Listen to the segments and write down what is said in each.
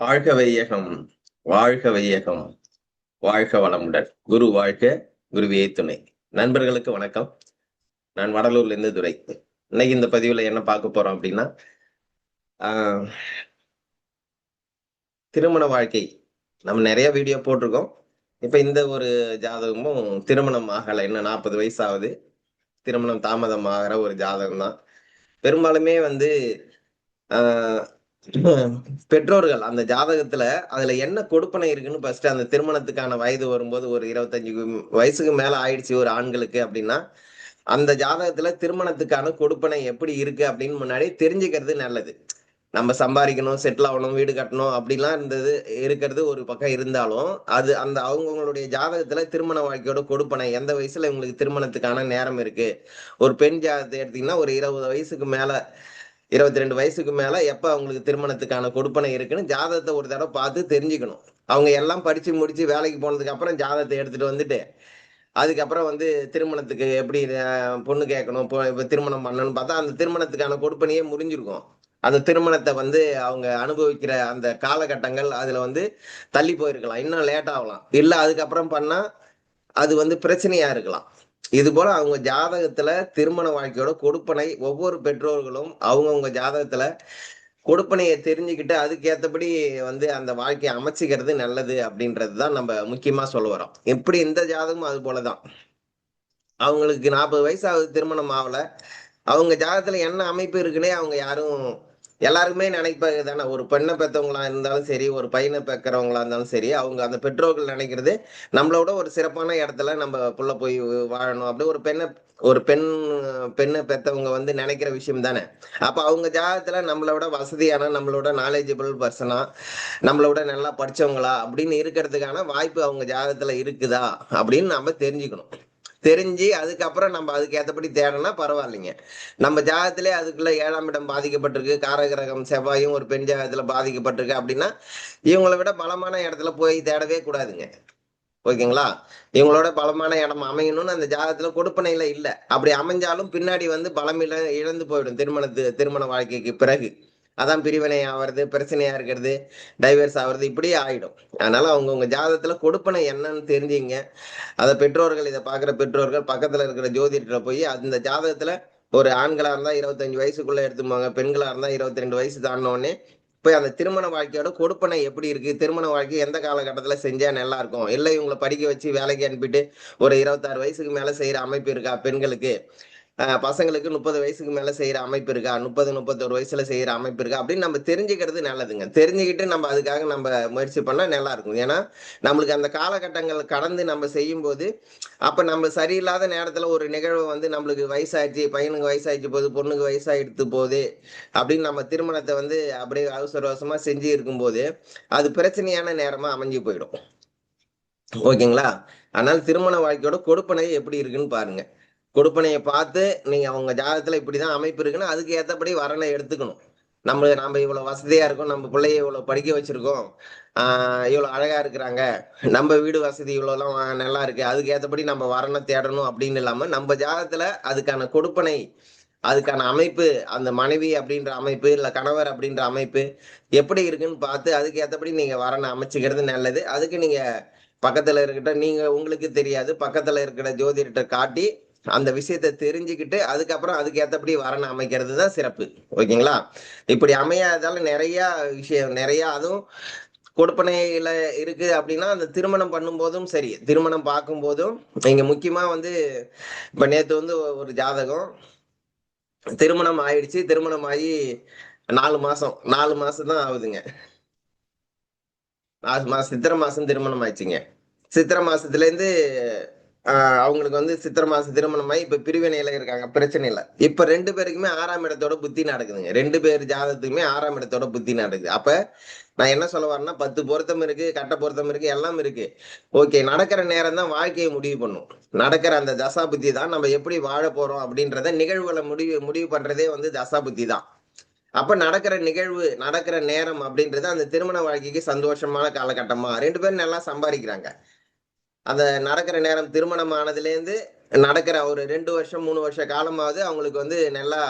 வாழ்க வையகம் வாழ்க வையகம் வாழ்க வளமுடன். குரு வாழ்க குருவியை துணை. நண்பர்களுக்கு வணக்கம். நான் வடலூர்ல இருந்து துரை. இன்னைக்கு இந்த பதிவுல என்ன பார்க்க போறோம் அப்படின்னா ஆஹ், திருமண வாழ்க்கை. நம்ம நிறைய வீடியோ போட்டிருக்கோம். இப்ப இந்த ஒரு ஜாதகமும் திருமணம் ஆகலை. இன்னும் நாற்பது வயசு ஆகுது திருமணம் தாமதம் ஆகிற ஒரு ஜாதகம் தான் பெரும்பாலுமே வந்து ஆஹ், பெற்றோர்கள் அந்த ஜாதகத்துல அதுல என்ன கொடுப்பனை இருக்குன்னு ஃபர்ஸ்ட் அந்த திருமணத்துக்கான வயது வரும்போது ஒரு இருபத்தஞ்சு வயசுக்கு மேல ஆயிடுச்சு ஒரு ஆண்களுக்கு அப்படின்னா அந்த ஜாதகத்துல திருமணத்துக்கான கொடுப்பனை எப்படி இருக்கு அப்படின்னு முன்னாடி தெரிஞ்சுக்கிறது நல்லது. நம்ம சம்பாதிக்கணும் செட்டில் ஆகணும் வீடு கட்டணும் அப்படிலாம் இருந்தது இருக்கிறது ஒரு பக்கம் இருந்தாலும் அது அந்த அவங்கவுங்களுடைய ஜாதகத்துல திருமண வாழ்க்கையோட கொடுப்பனை எந்த வயசுல இவங்களுக்கு திருமணத்துக்கான நேரம் இருக்கு? ஒரு பெண் ஜாதகத்தை எடுத்தீங்கன்னா ஒரு இருபது வயசுக்கு மேல இருபத்தி ரெண்டு வயசுக்கு மேல எப்ப அவங்களுக்கு திருமணத்துக்கான கொடுப்பனை இருக்குன்னு ஜாதகத்தை ஒரு தடவை பார்த்து தெரிஞ்சுக்கணும். அவங்க எல்லாம் படிச்சு முடிச்சு வேலைக்கு போனதுக்கு அப்புறம் ஜாதகத்தை எடுத்துட்டு வந்துட்டு அதுக்கப்புறம் வந்து திருமணத்துக்கு எப்படி பொண்ணு கேட்கணும் இப்போ இப்போ திருமணம் பண்ணணும்னு பார்த்தா அந்த திருமணத்துக்கான கொடுப்பனையே முடிஞ்சிருக்கும் அந்த திருமணத்தை வந்து அவங்க அனுபவிக்கிற அந்த காலகட்டங்கள் அதுல வந்து தள்ளி போயிருக்கலாம். இன்னும் லேட் ஆகலாம். இல்ல அதுக்கப்புறம் பண்ணா அது வந்து பிரச்சனையா இருக்கலாம். இது போல அவங்க ஜாதகத்துல திருமண வாழ்க்கையோட கொடுப்பனை ஒவ்வொரு பெற்றோர்களும் அவங்கவுங்க ஜாதகத்துல கொடுப்பனையை தெரிஞ்சுக்கிட்டு அதுக்கேற்றபடி வந்து அந்த வாழ்க்கையை அமைச்சிக்கிறது நல்லது அப்படின்றது தான் நம்ம முக்கியமா சொல்ல வரோம் எப்படி இந்த ஜாதகமும் அது போலதான். அவங்களுக்கு நாற்பது வயசு ஆகுது திருமணம் ஆகல. அவங்க ஜாதகத்துல என்ன அமைப்பு இருக்குன்னே அவங்க யாரும் எல்லாருக்குமே நினைப்பாங்க தானே ஒரு பெண்ணை பெற்றவங்களா இருந்தாலும் சரி ஒரு பையனை பெக்கிறவங்களா இருந்தாலும் சரி அவங்க அந்த பெற்றோர்கள் நினைக்கிறது நம்மளோட ஒரு சிறப்பான இடத்துல நம்ம புள்ள போய் வாழணும். அப்படி ஒரு பெண்ணை ஒரு பெண் பெண்ணை பெற்றவங்க வந்து நினைக்கிற விஷயம் தானே? அப்போ அவங்க ஜாதகத்தில் நம்மளோட வசதியான நம்மளோட நாலேஜபிள் பர்சனா நம்மளோட நல்லா படிச்சவங்களா அப்படின்னு இருக்கிறதுக்கான வாய்ப்பு அவங்க ஜாதகத்தில் இருக்குதா அப்படின்னு நம்ம தெரிஞ்சுக்கணும். தெரிஞ்சு அதுக்கப்புறம் நம்ம அதுக்கு ஏற்றபடி தேடனா பரவாயில்லைங்க. நம்ம ஜாதகத்திலே அதுக்குள்ள ஏழாம் இடம் பாதிக்கப்பட்டிருக்கு காரகிரகம் செவ்வாயும் ஒரு பெண் ஜாதகத்துல பாதிக்கப்பட்டிருக்கு அப்படின்னா இவங்களை விட பலமான இடத்துல போய் தேடவே கூடாதுங்க. ஓகேங்களா? இவங்களோட பலமான இடம் அமையணும்னு அந்த ஜாதகத்துல கொடுப்பனையில இல்லை. அப்படி அமைஞ்சாலும் பின்னாடி வந்து பலம் இழந்து போயிடும் திருமணத்து திருமண வாழ்க்கைக்கு பிறகு. அதான் பிரிவினை ஆவறது பிரச்சனையா இருக்கிறது டைவர்ஸ் ஆகிறது இப்படியே ஆயிடும். அதனால அவங்கவுங்க ஜாதகத்துல கொடுப்பனை என்னன்னு தெரிஞ்சுங்க. அதை பெற்றோர்கள் இதை பார்க்குற பெற்றோர்கள் பக்கத்துல இருக்கிற ஜோதிடத்துல போய் அந்த ஜாதகத்துல ஒரு ஆண்களா இருந்தா இருபத்தஞ்சு வயசுக்குள்ள எடுத்துப்பாங்க பெண்களா இருந்தா இருபத்தி ரெண்டு வயசு தாண்டின போய் அந்த திருமண வாழ்க்கையோட கொடுப்பனை எப்படி இருக்கு? திருமண வாழ்க்கை எந்த காலகட்டத்துல செஞ்சா நல்லா இருக்கும்? இல்லை இவங்களை படிக்க வச்சு வேலைக்கு அனுப்பிட்டு ஒரு இருபத்தாறு வயசுக்கு மேல செய்யற அமைப்பு இருக்கா பெண்களுக்கு? பசங்களுக்கு முப்பது வயசுக்கு மேல செய்யற அமைப்பு இருக்கா? முப்பது முப்பத்தொரு வயசுல செய்யற அமைப்பு இருக்கா? அப்படின்னு நம்ம தெரிஞ்சுக்கிறது நல்லதுங்க. தெரிஞ்சுக்கிட்டு நம்ம அதுக்காக நம்ம முயற்சி பண்ணா நல்லா இருக்கும். ஏன்னா நம்மளுக்கு அந்த காலகட்டங்கள் கடந்து நம்ம செய்யும் போது அப்ப நம்ம சரியில்லாத நேரத்துல ஒரு நிகழ்வு வந்து நம்மளுக்கு வயசாயிடுச்சு பையனுக்கு வயசாயிடுச்சு போது பொண்ணுக்கு வயசாயிடுத்து போகுது அப்படின்னு நம்ம திருமணத்தை வந்து அப்படியே அவசர அவசரமாக செஞ்சு இருக்கும்போது அது பிரச்சனையான நேரமா அமைஞ்சு போயிடும். ஓகேங்களா? அதனால திருமண வாழ்க்கையோட கொடுப்பனை எப்படி இருக்குன்னு பாருங்க. கொடுப்பனையை பார்த்து நீங்க அவங்க ஜாதகத்துல இப்படிதான் அமைப்பு இருக்குன்னா அதுக்கு ஏத்தபடி வரனை எடுத்துக்கணும். நம்ம நாம இவ்வளவு வசதியா இருக்கோம் நம்ம பிள்ளைய இவ்வளவு படிக்க வச்சிருக்கோம். ஆஹ் இவ்வளவு அழகா இருக்கிறாங்க. நம்ம வீடு வசதி இவ்வளவுலாம் நல்லா இருக்கு. அதுக்கு ஏத்தபடி நம்ம வரனை தேடணும் அப்படின்னு இல்லாம நம்ம ஜாதகத்துல அதுக்கான கொடுப்பனை அதுக்கான அமைப்பு அந்த மனைவி அப்படின்ற அமைப்பு இல்ல கணவர் அப்படின்ற அமைப்பு எப்படி இருக்குன்னு பார்த்து அதுக்கு ஏத்தபடி நீங்க வரனை அமைச்சுக்கிறது நல்லது. அதுக்கு நீங்க பக்கத்துல இருக்கிட்ட நீங்க உங்களுக்கு தெரியாது. பக்கத்துல இருக்கிற ஜோதிடத்தை காட்டி அந்த விஷயத்தை தெரிஞ்சுக்கிட்டு அதுக்கப்புறம் அதுக்கு ஏத்தபடி வரனை அமைக்கிறது தான் சிறப்பு. ஓகேங்களா? இப்படி அமையாததால நிறைய விஷயம் நிறைய அதுவும் கொடுப்பனையில இருக்கு அப்படின்னா அந்த திருமணம் பண்ணும்போதும் சரி. திருமணம் பார்க்கும் போதும் இங்க முக்கியமா வந்து இப்ப நேத்து வந்து ஒரு ஜாதகம். திருமணம் ஆயிடுச்சு. திருமணம் ஆகி நாலு மாசம். நாலு மாசம் தான் ஆகுதுங்க. நாலு மாசம் சித்திரை மாசம் திருமணம் ஆயிடுச்சுங்க. சித்திரை மாசத்துல இருந்து அவங்களுக்கு வந்து சித்திரை மாசம் திருமணமாயி இப்ப பிரிவினையில இருக்காங்க. பிரச்சனை இல்லை. இப்ப ரெண்டு பேருக்குமே ஆறாம் இடத்தோட புத்தி நடக்குதுங்க. ரெண்டு பேர் ஜாதகத்துக்குமே ஆறாம் இடத்தோட புத்தி நடக்குது. அப்ப நான் என்ன சொல்ல வரேன்னா பத்து பொருத்தம் இருக்கு கட்ட பொருத்தம் இருக்கு எல்லாம் இருக்கு. ஓகே நடக்கிற நேரம் தான் வாழ்க்கையை முடிவு பண்ணும். நடக்கிற அந்த தசா புத்தி தான் நம்ம எப்படி வாழ போறோம் அப்படின்றத நிகழ்வுகளை முடிவு முடிவு பண்றதே வந்து தசா புத்தி தான். அப்ப நடக்கிற நிகழ்வு நடக்கிற நேரம் அப்படின்றது அந்த திருமண வாழ்க்கைக்கு சந்தோஷமான காலகட்டமா? ரெண்டு பேரும் நல்லா சம்பாதிக்கிறாங்க. அந்த நடக்கிற நேரம் திருமணம் ஆனதுலேருந்து நடக்கிற ஒரு ரெண்டு வருஷம் மூணு வருஷ காலமாவது அவங்களுக்கு வந்து நல்லா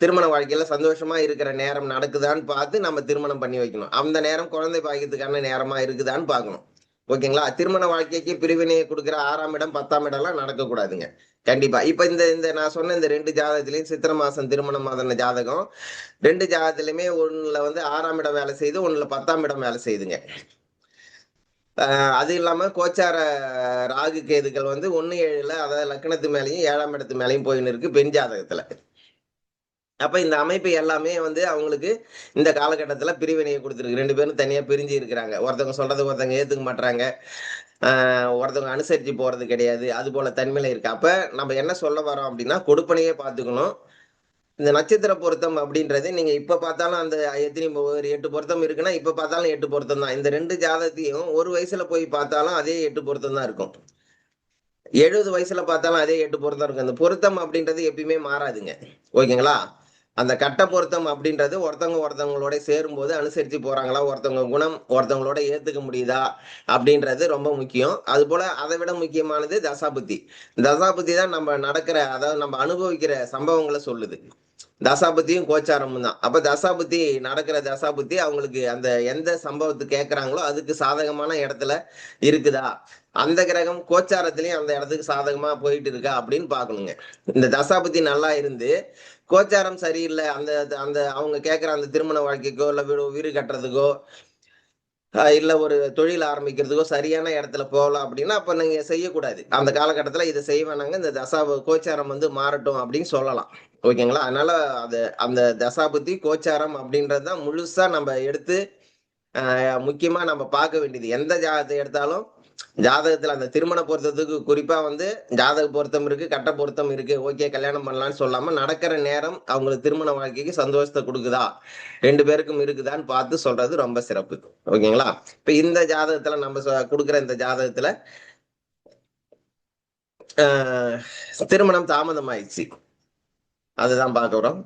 திருமண வாழ்க்கையில சந்தோஷமா இருக்கிற நேரம் நடக்குதான்னு பார்த்து நம்ம திருமணம் பண்ணி வைக்கணும். அந்த நேரம் குழந்தை பாக்கியத்துக்கான நேரமா இருக்குதான்னு பார்க்கணும். ஓகேங்களா? திருமண வாழ்க்கைக்கு பிரிவினையை கொடுக்குற ஆறாம் இடம் பத்தாம் இடம்லாம் நடக்கக்கூடாதுங்க. கண்டிப்பா. இப்ப இந்த இந்த நான் சொன்ன இந்த ரெண்டு ஜாதகத்திலையும் சித்திர மாசம் திருமணம் மாதன ஜாதகம். ரெண்டு ஜாதகத்திலுமே ஒண்ணுல வந்து ஆறாம் இடம் வேலை செய்யுது ஒண்ணுல பத்தாம் இடம் வேலை செய்யுதுங்க அது இல்லாம கோச்சார ராகு கேதுகள் வந்து ஒன்று ஏழுல அதாவது லக்னத்து மேலேயும் ஏழாம் இடத்து மேலேயும் போயின்னு இருக்கு பெண் ஜாதகத்துல. அப்ப இந்த அமைப்பு எல்லாமே வந்து அவங்களுக்கு இந்த காலகட்டத்துல பிரிவினையை கொடுத்துருக்கு. ரெண்டு பேரும் தனியா பிரிஞ்சு இருக்கிறாங்க. ஒருத்தவங்க சொல்றது ஒருத்தவங்க ஏத்துக்க மாட்டாங்க ஒருத்தவங்க அனுசரிச்சு போறது கிடையாது. அது போல தன்மையில இருக்கு. அப்ப நம்ம என்ன சொல்ல வரோம் அப்படின்னா கொடுப்பனையே பார்த்துக்கணும். இந்த நட்சத்திர பொருத்தம் அப்படின்றது நீங்க இப்ப பார்த்தாலும் அந்த எத்தனை ஒரு எட்டு பொருத்தம் இருக்குன்னா இப்ப பார்த்தாலும் எட்டு பொருத்தம் தான். இந்த ரெண்டு ஜாதகத்தையும் ஒரு வயசுல போய் பார்த்தாலும் அதே எட்டு பொருத்தம் தான் இருக்கும். எழுபது வயசுல பார்த்தாலும் அதே எட்டு பொருத்தம் இருக்கும். அந்த பொருத்தம் அப்படின்றது எப்பயுமே மாறாதுங்க. ஓகேங்களா? அந்த கட்ட பொருத்தம் அப்படின்றது ஒருத்தவங்க ஒருத்தவங்களோட சேரும்போது அனுசரித்து போகிறாங்களா ஒருத்தவங்க குணம் ஒருத்தவங்களோட ஏற்றுக்க முடியுதா? அப்படின்றது ரொம்ப முக்கியம். அதுபோல் அதை விட முக்கியமானது தசாபுத்தி. தசாபுத்தி தான் நம்ம நடக்கிற அதாவது நம்ம அனுபவிக்கிற சம்பவங்களை சொல்லுது. தசாபுத்தியும் கோச்சாரமும் தான். அப்போ தசாபுத்தி நடக்கிற தசாபுத்தி அவங்களுக்கு அந்த எந்த சம்பவத்தை கேட்குறாங்களோ அதுக்கு சாதகமான இடத்துல இருக்குதா? அந்த கிரகம் கோச்சாரத்திலையும் அந்த இடத்துக்கு சாதகமாக போயிட்டு இருக்கா அப்படின்னு பார்க்கணுங்க. இந்த தசாபுத்தி நல்லா இருந்து கோச்சாரம் சரியில்லை. அந்த அந்த அவங்க கேட்குற அந்த திருமண வாழ்க்கைக்கோ இல்லை வீடு வீடு கட்டுறதுக்கோ இல்லை ஒரு தொழில் ஆரம்பிக்கிறதுக்கோ சரியான இடத்துல போகலாம் அப்படின்னா அப்போ நீங்கள் செய்யக்கூடாது. அந்த காலகட்டத்தில் இதை செய்வேனாங்க. இந்த தசா கோச்சாரம் வந்து மாறட்டும் அப்படின்னு சொல்லலாம். ஓகேங்களா? அதனால அது அந்த தசாபுத்தி கோச்சாரம் அப்படின்றது தான் முழுசாக நம்ம எடுத்து முக்கியமாக நம்ம பார்க்க வேண்டியது. எந்த ஜாதகத்தை எடுத்தாலும் ஜாதகத்துல அந்த திருமண பொருத்தத்துக்கு குறிப்பா வந்து ஜாதக பொருத்தம் இருக்கு கட்ட பொருத்தம் இருக்கு. ஓகே கல்யாணம் பண்ணலாம்னு சொல்லாம நடக்கிற நேரம் அவங்களுக்கு திருமண வாழ்க்கைக்கு சந்தோஷத்தை கொடுக்குதா? ரெண்டு பேருக்கும் இருக்குதான்னு பார்த்து சொல்றது ரொம்ப சிறப்பு. ஓகேங்களா? இப்ப இந்த ஜாதகத்துல நம்ம கொடுக்குற இந்த ஜாதகத்துல ஆஹ், திருமணம் தாமதம் ஆயிடுச்சு அதுதான் பார்க்கிறோம்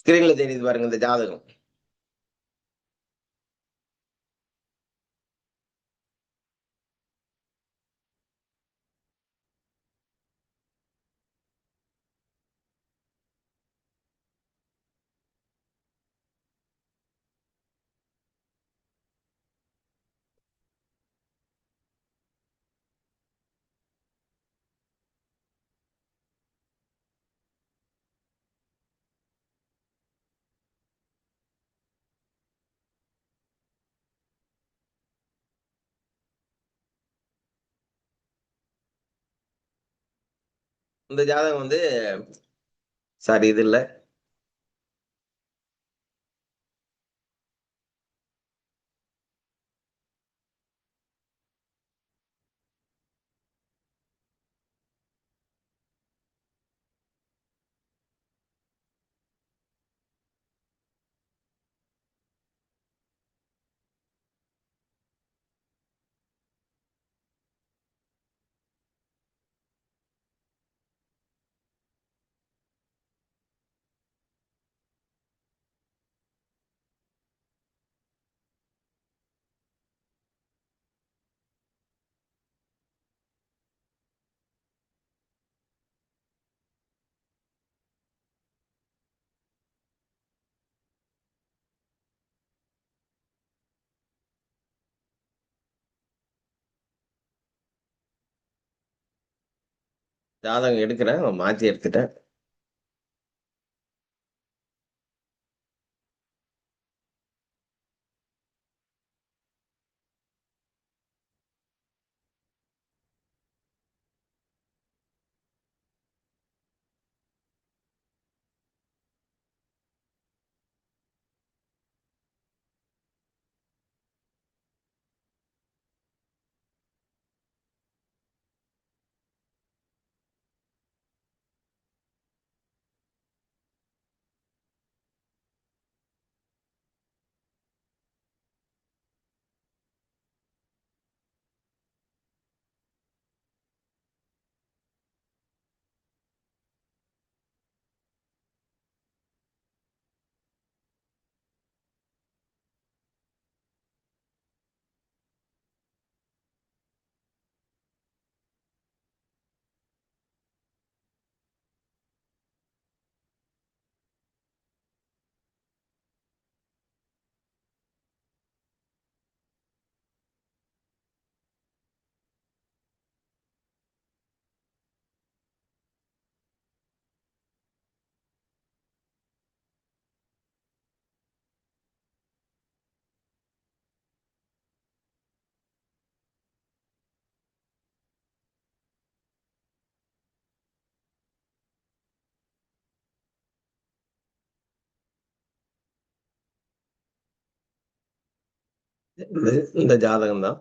ஸ்கிரீன்ல தெரியுது பாருங்க இந்த ஜாதகம். இந்த ஜாதகம் வந்து சாரி இது இல்ல. ஜாதகம் எடுக்கிறேன் மாற்றி எடுத்துட்டேன். இந்த- இந்த ஜாதகம் தான்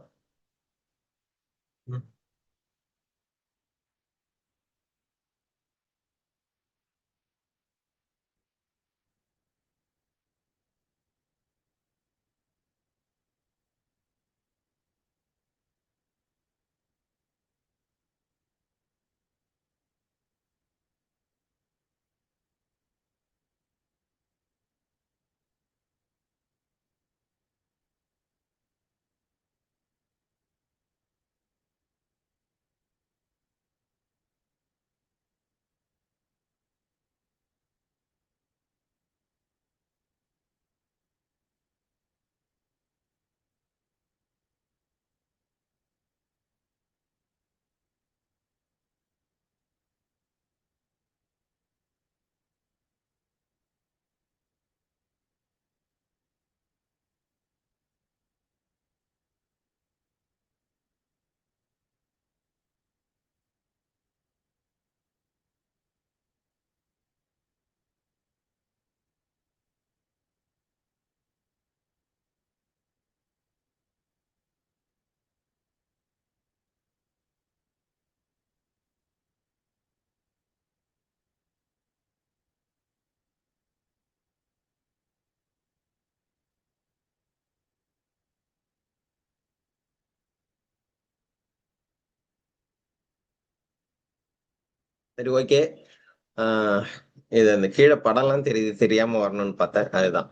சரி ஓகே இது அந்த கீழே படம்லாம் தெரியுது தெரியாம வரணும்னு பார்த்தேன். அதுதான்.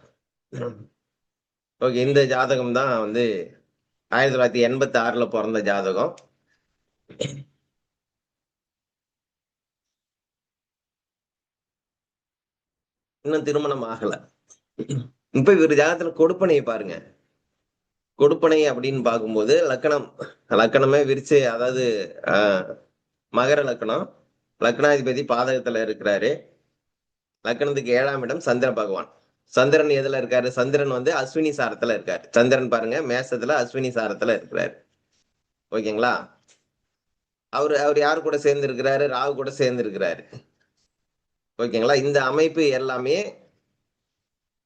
ஓகே இந்த ஜாதகம் தான் வந்து ஆயிரத்தி தொள்ளாயிரத்தி எண்பத்தி ஆறுல பிறந்த ஜாதகம். இன்னும் திருமணம் ஆகல. இப்ப இவர் ஜாதகத்துல கொடுப்பனையை பாருங்க. கொடுப்பனை அப்படின்னு பார்க்கும்போது லக்கணம் லக்கணமே விரிச்சு அதாவது ஆஹ், மகர லக்கணம். லக்னாதிபதி பாதகத்துல இருக்கிறாரு. லக்னத்துக்கு ஏழாம் இடம் சந்திர பகவான். சந்திரன் எதுல இருக்காரு? சந்திரன் வந்து அஸ்வினி சாரத்துல இருக்காரு. சந்திரன் பாருங்க மேசத்துல அஸ்வினி சாரத்துல இருக்கிறாரு. ஓகேங்களா? அவர் அவர் யார் கூட சேர்ந்து இருக்கிறாரு ராகு கூட சேர்ந்து இருக்கிறாரு ஓகேங்களா? இந்த அமைப்பு எல்லாமே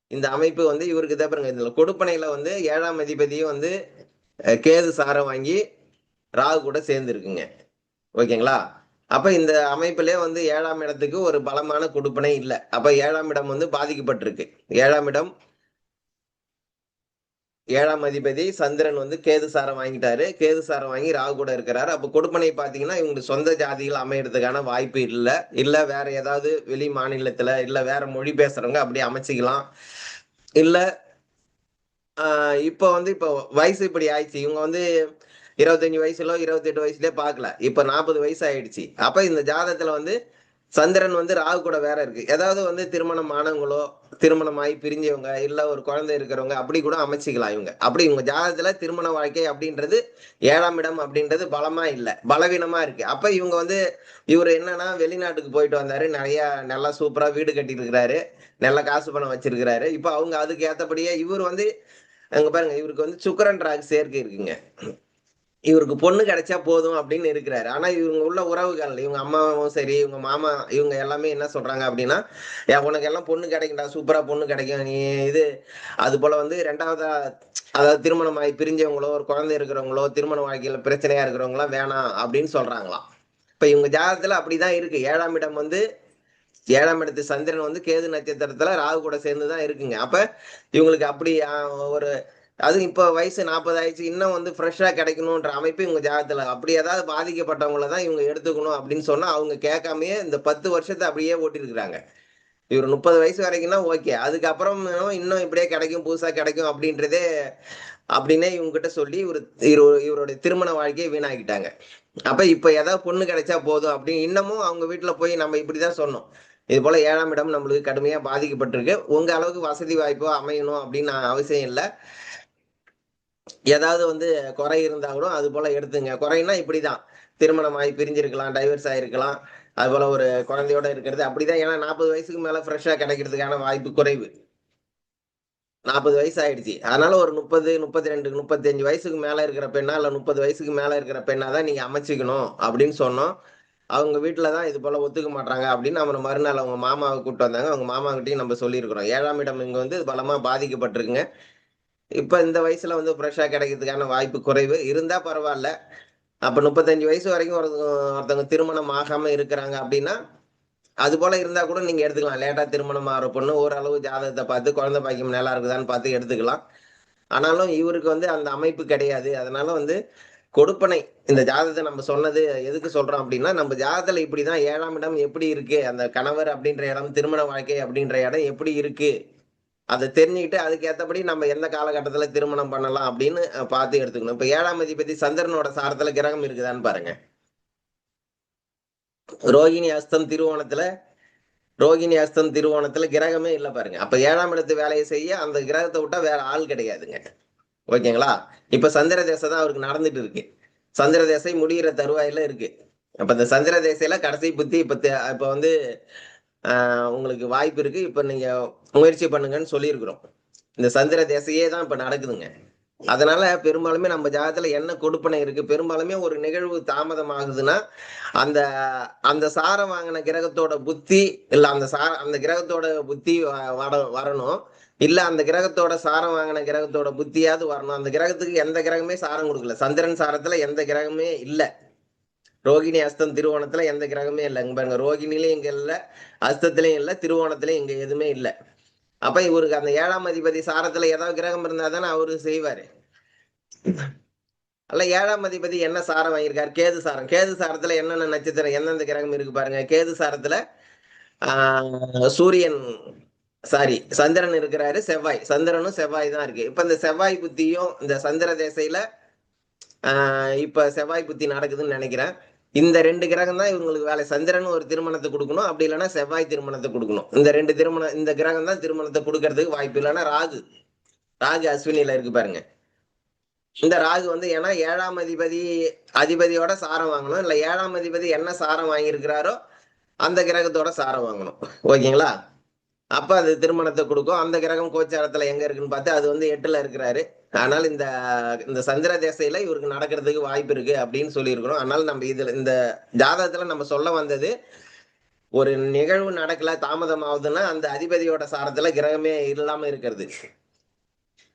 இந்த அமைப்பு வந்து இவருக்கு தான் பாருங்க இதுல கொடுப்பனையில வந்து ஏழாம் அதிபதியும் வந்து கேது சாரம் வாங்கி ராகு கூட சேர்ந்து இருக்குங்க ஓகேங்களா? அப்ப இந்த அமைப்பிலே வந்து ஏழாம் இடத்துக்கு ஒரு பலமான கொடுப்பனை இல்லை. அப்ப ஏழாம் இடம் வந்து பாதிக்கப்பட்டிருக்கு. ஏழாம் இடம் ஏழாம் அதிபதி சந்திரன் வந்து கேது சாரம் வாங்கிட்டாரு. கேது சாரம் வாங்கி ராகு கூட இருக்கிறாரு. அப்ப கொடுப்பனை பாத்தீங்கன்னா இவங்க சொந்த ஜாதிகள் அமையறதுக்கான வாய்ப்பு இல்லை. இல்ல வேற ஏதாவது வெளி மாநிலத்துல இல்ல வேற மொழி பேசுறவங்க அப்படி அமைச்சிக்கலாம். இல்ல ஆஹ் இப்ப வந்து இப்ப வயசு இப்படி ஆயிடுச்சு. இவங்க வந்து இருபத்தஞ்சு வயசுல இருபத்தெட்டு வயசுலயே பார்க்கல. இப்ப நாற்பது வயசு ஆயிடுச்சு. அப்ப இந்த ஜாதகத்துல வந்து சந்திரன் வந்து ராகு கூட வேற இருக்கு. ஏதாவது வந்து திருமணம் ஆனவங்களோ திருமணமாகி பிரிஞ்சவங்க இல்ல ஒரு குழந்தை இருக்கிறவங்க அப்படி கூட அமைச்சிக்கலாம் இவங்க. அப்படி இவங்க ஜாதகத்துல திருமண வாழ்க்கை அப்படின்றது ஏழாம் இடம் அப்படின்றது பலமா இல்ல. பலவீனமா இருக்கு. அப்ப இவங்க வந்து இவர் என்னன்னா வெளிநாட்டுக்கு போயிட்டு வந்தாரு. நிறைய நல்லா சூப்பரா வீடு கட்டிட்டு இருக்கிறாரு நல்ல காசு பணம் வச்சிருக்கிறாரு. இப்ப அவங்க அதுக்கு ஏத்தபடியே இவர் வந்து அங்க பாருங்க இவருக்கு வந்து சுக்கரன் ராகு சேர்க்கை இருக்குங்க. இவருக்கு பொண்ணு கிடைச்சா போதும் அப்படின்னு இருக்கிறாரு. ஆனா இவங்க உள்ள உறவுகள் இவங்க அம்மாவும் சரி இவங்க மாமா இவங்க எல்லாமே என்ன சொல்றாங்க அப்படின்னா உனக்கு எல்லாம் பொண்ணு கிடைக்கும்டா சூப்பரா பொண்ணு கிடைக்கும். நீ இது அது போல வந்து ரெண்டாவதா அதாவது திருமணம் ஆகி பிரிஞ்சவங்களோ ஒரு குழந்தை இருக்கிறவங்களோ திருமண வாழ்க்கையில பிரச்சனையா இருக்கிறவங்களாம் வேணாம் அப்படின்னு சொல்றாங்களாம். இப்ப இவங்க ஜாதகத்துல அப்படிதான் இருக்கு. ஏழாம் இடம் வந்து ஏழாம் இடத்து சந்திரன் வந்து கேது நட்சத்திரத்துல ராகு கூட சேர்ந்து தான் இருக்குங்க. அப்ப இவங்களுக்கு அப்படி ஒரு அதுவும் இப்போ வயசு நாற்பது ஆயிடுச்சு. இன்னும் வந்து ஃப்ரெஷ்ஷாக கிடைக்கணுன்ற அமைப்பு இவங்க ஜாதகத்துல அப்படி ஏதாவது பாதிக்கப்பட்டவங்கள தான் இவங்க எடுத்துக்கணும் அப்படின்னு சொன்னால் அவங்க கேட்காமயே இந்த பத்து வருஷத்தை அப்படியே ஓட்டிருக்கிறாங்க. இவர் முப்பது வயசு வரைக்கும்னா ஓகே. அதுக்கப்புறம் இன்னும் இப்படியே கிடைக்கும் புதுசாக கிடைக்கும் அப்படின்றதே அப்படின்னே இவங்ககிட்ட சொல்லி இவர் இவரு- இவருடைய திருமண வாழ்க்கையை வீணாக்கிட்டாங்க. அப்போ இப்போ ஏதாவது பொண்ணு கிடைச்சா போதும் அப்படின்னு இன்னமும் அவங்க வீட்டில் போய் நம்ம இப்படி தான் சொன்னோம். இது போல ஏழாம் இடம் நம்மளுக்கு கடுமையாக பாதிக்கப்பட்டிருக்கு. உங்கள் அளவுக்கு வசதி வாய்ப்போ அமையணும் அப்படின்னு அவசியம் இல்லை. ஏதாவது வந்து குறை இருந்தாலும் அது போல எடுத்துங்க. குறைன்னா இப்படிதான். திருமணம் ஆகி பிரிஞ்சிருக்கலாம் டைவர்ஸ் ஆயிருக்கலாம். அது போல ஒரு குழந்தையோட இருக்கிறது அப்படிதான். ஏன்னா நாற்பது வயசுக்கு மேல ஃப்ரெஷ்ஷா கிடைக்கிறதுக்கான வாய்ப்பு குறைவு. நாற்பது வயசு ஆயிடுச்சு. அதனால ஒரு முப்பது முப்பத்தி ரெண்டு முப்பத்தஞ்சு வயசுக்கு மேல இருக்கிற பெண்ணா இல்ல முப்பது வயசுக்கு மேல இருக்கிற பெண்ணா தான் நீங்க அமைச்சிக்கணும் அப்படின்னு சொன்னோம். அவங்க வீட்டில் தான் இது போல ஒத்துக்க மாட்டாங்க அப்படின்னு நம்ம மறுநாள் அவங்க மாமாவை கூப்பிட்டு வந்தாங்க. அவங்க மாமா நம்ம சொல்லியிருக்கிறோம். ஏழாம் இடம் இங்க வந்து பலமா பாதிக்கப்பட்டிருக்குங்க. இப்ப இந்த வயசுல வந்து ஃப்ரெஷ்ஷா கிடைக்கிறதுக்கான வாய்ப்பு குறைவு. இருந்தா பரவாயில்ல. அப்ப முப்பத்தஞ்சு வயசு வரைக்கும் ஒருத்தவங்க திருமணம் ஆகாம இருக்கிறாங்க அப்படின்னா அது போல இருந்தா கூட நீங்க எடுத்துக்கலாம். லேட்டா திருமணம் ஆகிற பொண்ணு ஓரளவு ஜாதகத்தை பார்த்து குழந்தை பாக்கியம் நல்லா இருக்குதான்னு பார்த்து எடுத்துக்கலாம். ஆனாலும் இவருக்கு வந்து அந்த அமைப்பு கிடையாது. அதனால வந்து கொடுப்பனை. இந்த ஜாதகத்தை நம்ம சொன்னது எதுக்கு சொல்றோம் அப்படின்னா நம்ம ஜாதகத்துல இப்படிதான் ஏழாம் இடம் எப்படி இருக்கு? அந்த கணவர் அப்படின்ற இடம் திருமண வாழ்க்கை அப்படின்ற இடம் எப்படி இருக்கு? அதை தெரிஞ்சுக்கிட்டு அதுக்கேற்றபடி நம்ம எந்த காலகட்டத்துல திருமணம் பண்ணலாம் அப்படின்னு பார்த்து எடுத்துக்கணும். இப்ப ஏழாம் அதிபதி சந்திரனோட சாரத்துல கிரகம் இருக்குதான்னு பாருங்க. ரோகிணி அஸ்தம் திருவோணத்துல ரோகிணி அஸ்தம் திருவோணத்துல கிரகமே இல்லை பாருங்க. அப்ப ஏழாம் இடத்து வேலையை செய்ய அந்த கிரகத்தை விட்டா வேற ஆள் கிடையாதுங்க. ஓகேங்களா? இப்ப சந்திர தேசம் தான் அவருக்கு நடந்துட்டு இருக்கு. சந்திர தேசை முடிகிற தருவாயில இருக்கு. அப்ப இந்த சந்திர தேசையில கடைசி புத்தி இப்ப இப்ப வந்து உங்களுக்கு வாய்ப்பு இருக்கு. இப்ப நீங்க முயற்சி பண்ணுங்கன்னு சொல்லியிருக்கிறோம். இந்த சந்திர தேசையே தான் இப்ப நடக்குதுங்க. அதனால பெரும்பாலுமே நம்ம ஜாதகத்துல என்ன கொடுப்பனை இருக்கு? பெரும்பாலுமே ஒரு நிகழ்வு தாமதம் ஆகுதுன்னா அந்த அந்த சாரம் வாங்கின கிரகத்தோட புத்தி இல்ல அந்த சார அந்த கிரகத்தோட புத்தி வ- வர வரணும். இல்ல அந்த கிரகத்தோட சாரம் வாங்கின கிரகத்தோட புத்தியாவது வரணும். அந்த கிரகத்துக்கு எந்த கிரகமே சாரம் கொடுக்கல. சந்திரன் சாரத்துல எந்த கிரகமே இல்லை. ரோகிணி அஸ்தம் திருவோணத்துல எந்த கிரகமே இல்லை. இங்க பாருங்க ரோகிணிலையும் இங்க இல்ல அஸ்தத்திலையும் இல்ல திருவோணத்திலையும் இங்க எதுவுமே இல்லை. அப்ப இவருக்கு அந்த ஏழாம் அதிபதி சாரத்துல ஏதாவது கிரகம் இருந்தா தானே அவரு செய்வாரு. அல்ல ஏழாம் அதிபதி என்ன சாரம் வாங்கியிருக்காரு? கேது சாரம். கேது சாரத்துல என்னென்ன நட்சத்திரம் எந்தெந்த கிரகம் இருக்கு பாருங்க. கேது சாரத்துல ஆஹ், சூரியன் சாரி சந்திரன் இருக்கிறாரு செவ்வாய். சந்திரனும் செவ்வாய் தான் இருக்கு. இப்ப இந்த செவ்வாய் புத்தியும் இந்த சந்திர தேசையில ஆஹ், இப்ப செவ்வாய் புத்தி நடக்குதுன்னு நினைக்கிறேன். இந்த ரெண்டு கிரகம் தான் இவங்களுக்கு வேலை. சந்திரன் ஒரு திருமணத்தை கொடுக்கணும். அப்படி இல்லைன்னா செவ்வாய் திருமணத்தை கொடுக்கணும். இந்த ரெண்டு திருமணம் இந்த கிரகம் தான் திருமணத்தை கொடுக்கறதுக்கு வாய்ப்பு இல்லைன்னா ராகு. ராகு அஸ்வினியில இருக்கு பாருங்க. இந்த ராகு வந்து ஏன்னா ஏழாம் அதிபதி அதிபதியோட சாரம் வாங்கணும். இல்ல ஏழாம் அதிபதி என்ன சாரம் வாங்கியிருக்கிறாரோ அந்த கிரகத்தோட சாரம் வாங்கணும். ஓகேங்களா? அப்ப அது திருமணத்தை கொடுக்கும். அந்த கிரகம் கோச்சாரத்துல எங்க இருக்குன்னு பார்த்து அது வந்து எட்டுல இருக்கிறாரு. ஆனால் இந்த இந்த சந்திர தேசையில இவருக்கு நடக்கிறதுக்கு வாய்ப்பு இருக்கு அப்படின்னு சொல்லியிருக்கிறோம். ஆனால் நம்ம இதுல இந்த ஜாதகத்துல நம்ம சொல்ல வந்தது ஒரு நிகழ்வு நடக்கல தாமதம் ஆகுதுன்னா அந்த அதிபதியோட சாரத்துல கிரகமே இல்லாம இருக்கிறது.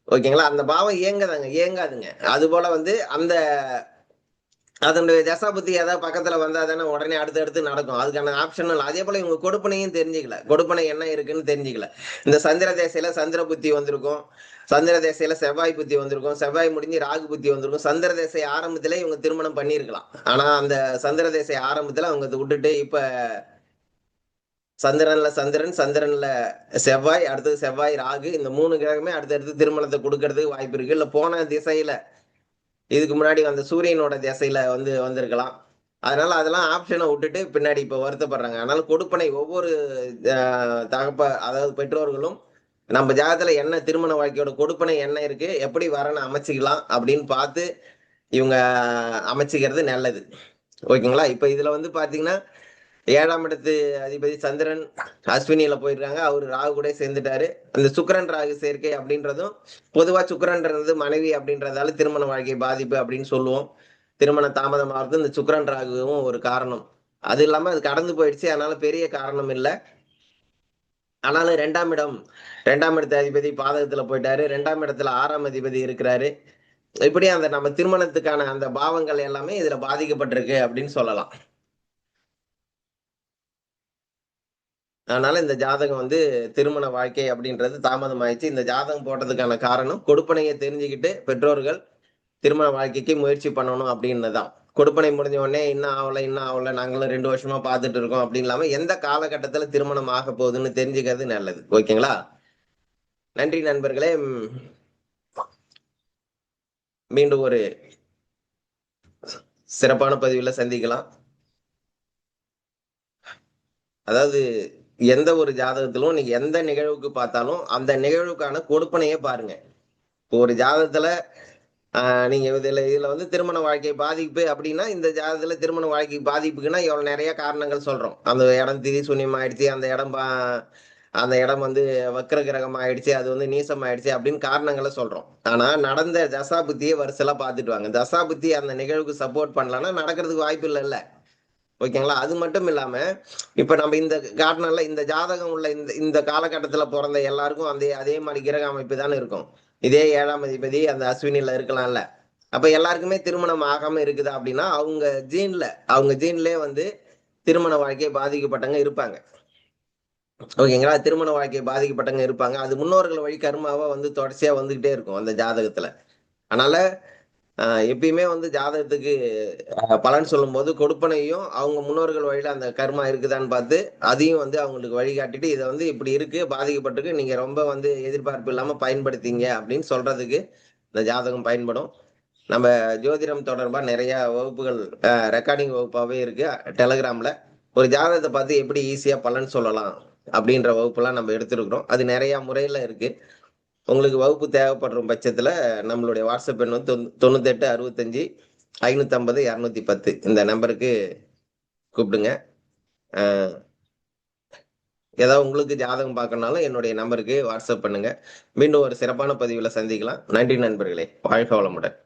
ஓகேங்களா? அந்த பாவம் இயங்காதாங்க இயங்காதுங்க. அது போல வந்து அந்த அதனுடைய தசாபுத்தி ஏதாவது பக்கத்துல வந்தா தானே உடனே அடுத்து அடுத்து நடக்கும். அதுக்கான ஆப்ஷன் இல்லை. அதே போல இவங்க கொடுப்பனையும் தெரிஞ்சுக்கல. கொடுப்பனை என்ன இருக்குன்னு தெரிஞ்சுக்கல. இந்த சந்திர தேசையில சந்திர புத்தி வந்திருக்கும். சந்திர தேசையில செவ்வாய் புத்தி வந்திருக்கும். செவ்வாய் முடிஞ்சு ராகு புத்தி வந்திருக்கும். சந்திர தேசை ஆரம்பத்திலே இவங்க திருமணம் பண்ணியிருக்கலாம். ஆனா அந்த சந்திர தேசை ஆரம்பத்துல அவங்க விட்டுட்டு இப்ப சந்திரன்ல சந்திரன் சந்திரன்ல செவ்வாய் அடுத்தது செவ்வாய் ராகு இந்த மூணு கிரகமே அடுத்தடுத்து திருமணத்தை கொடுக்கறதுக்கு வாய்ப்பு இருக்கு. இல்ல போன திசையில இதுக்கு முன்னாடி வந்த சூரியனோட திசையில வந்து வந்திருக்கலாம். அதனால அதெல்லாம் ஆப்ஷனை விட்டுட்டு பின்னாடி இப்போ வருத்தப்படுறாங்க. அதனால கொடுப்பனை ஒவ்வொரு தகப்ப அதாவது பெற்றோர்களும் நம்ம ஜாதகத்துல என்ன திருமண வாழ்க்கையோட கொடுப்பனை என்ன இருக்கு எப்படி வரன்னு அமைச்சிக்கலாம் அப்படின்னு பார்த்து இவங்க அமைச்சிக்கிறது நல்லது. ஓகேங்களா? இப்போ இதுல வந்து பாத்தீங்கன்னா ஏழாம் இடத்து அதிபதி சந்திரன் அஸ்வினியில போயிருக்காங்க அவர் ராகு கூட சேர்ந்துட்டாரு. அந்த சுக்கரன் ராகு சேர்க்கை அப்படின்றதும் பொதுவா சுக்கரன்றது மனைவி அப்படின்றதால திருமண வாழ்க்கை பாதிப்பு அப்படின்னு சொல்லுவோம். திருமண தாமதம் ஆகிறது இந்த சுக்கரன் ராகுவும் ஒரு காரணம். அது இல்லாம அது கடந்து போயிடுச்சு. அதனால பெரிய காரணம் இல்லை. ஆனாலும் ரெண்டாம் இடம் ரெண்டாம் இடத்து அதிபதி பாதகத்துல போயிட்டாரு. ரெண்டாம் இடத்துல ஆறாம் அதிபதி இருக்கிறாரு. இப்படி அந்த நம்ம திருமணத்துக்கான அந்த பாவங்கள் எல்லாமே இதுல பாதிக்கப்பட்டிருக்கு அப்படின்னு சொல்லலாம். அதனால இந்த ஜாதகம் வந்து திருமண வாழ்க்கை அப்படின்றது தாமதம் ஆயிடுச்சு இந்த ஜாதகம் போட்டதுக்கான காரணம் கொடுப்பனையை தெரிஞ்சுக்கிட்டு பெற்றோர்கள் திருமண வாழ்க்கைக்கு முயற்சி பண்ணணும் அப்படின்னு தான் கொடுப்பனை முடிஞ்ச உடனே இன்னும் ஆகல இன்னும் ஆகல நாங்களும் ரெண்டு வருஷமா பார்த்துட்டு இருக்கோம் அப்படின்னு இல்லாமல் எந்த காலகட்டத்துல திருமணம் ஆக போகுதுன்னு தெரிஞ்சுக்கிறது நல்லது. ஓகேங்களா? நன்றி நண்பர்களே. மீண்டும் ஒரு சிறப்பான பதிவில் சந்திக்கலாம். அதாவது எந்த ஒரு ஜாதகத்திலும் நீங்க எந்த நிகழ்வுக்கு பார்த்தாலும் அந்த நிகழ்வுக்கான கொடுப்பனையே பாருங்க. இப்போ ஒரு ஜாதகத்துல நீங்க இதுல இதுல வந்து திருமண வாழ்க்கை பாதிப்பு அப்படின்னா இந்த ஜாதகத்துல திருமண வாழ்க்கை பாதிப்புக்குன்னா எவ்வளவு நிறைய காரணங்கள் சொல்றோம். அந்த இடம் திதி சூன்யம் ஆயிடுச்சு அந்த இடம் பா- அந்த இடம் வந்து வக்ர கிரகம் ஆயிடுச்சு அது வந்து நீசம் ஆயிடுச்சு அப்படின்னு காரணங்களை சொல்றோம். ஆனா நடந்த தசா புத்தியை வரிசலா பார்த்துட்டு வாங்க. தசா புத்தி அந்த நிகழ்வுக்கு சப்போர்ட் பண்ணலன்னா நடக்கிறதுக்கு வாய்ப்பு இல்லைல்ல. ஓகேங்களா? அது மட்டும் இல்லாம இப்ப நம்ம இந்த கார்டனர்ல இந்த ஜாதகம் உள்ள இந்த இந்த காலகட்டத்துல பிறந்த எல்லாருக்கும் அந்த அதே மாதிரி கிரக அமைப்பு தானே இருக்கும். இதே ஏழாம் அதிபதி அந்த அஸ்வினில இருக்கலாம்ல. அப்ப எல்லாருக்குமே திருமணம் ஆகாம இருக்குதா அப்படின்னா அவங்க ஜீன்ல அவங்க ஜீன்லயே வந்து திருமண வாழ்க்கையை பாதிக்கப்பட்டவங்க இருப்பாங்க. ஓகேங்களா? திருமண வாழ்க்கை பாதிக்கப்பட்டவங்க இருப்பாங்க. அது முன்னோர்கள் வழி கர்மாவா வந்து தொடர்ச்சியா வந்துகிட்டே இருக்கும் அந்த ஜாதகத்துல. அதனால எப்பயுமே வந்து ஜாதகத்துக்கு பலன் சொல்லும்போது கொடுப்பனையும் அவங்க முன்னோர்கள் வழியில அந்த கர்மா இருக்குதான்னு பார்த்து அதையும் வந்து அவங்களுக்கு வழிகாட்டிட்டு இதை வந்து இப்படி இருக்கு பாதிக்கப்பட்டிருக்கு நீங்க ரொம்ப வந்து எதிர்பார்ப்பு இல்லாம பயன்படுத்திங்க அப்படின்னு சொல்றதுக்கு இந்த ஜாதகம் பயன்படும். நம்ம ஜோதிடம் தொடர்பா நிறைய வகுப்புகள் ரெக்கார்டிங் வகுப்பாவே இருக்கு. டெலகிராம்ல ஒரு ஜாதகத்தை பார்த்து எப்படி ஈஸியா பலன் சொல்லலாம் அப்படின்ற வகுப்புலாம் நம்ம எடுத்திருக்கிறோம். அது நிறைய முறையில இருக்கு. உங்களுக்கு வகுப்பு தேவைப்படுற பட்சத்தில் நம்மளுடைய வாட்ஸ்அப் எண் வந்து தொண்ணூத்தெட்டு அறுபத்தஞ்சி ஐநூற்றம்பது இரநூத்தி பத்து. இந்த நம்பருக்கு கூப்பிடுங்க. ஏதாவது உங்களுக்கு ஜாதகம் பார்க்கணுனாலும் என்னுடைய நம்பருக்கு வாட்ஸ்அப் பண்ணுங்க. மீண்டும் ஒரு சிறப்பான பதிவில் சந்திக்கலாம். நன்றி நண்பர்களே. வாழ்க வளமுடன்.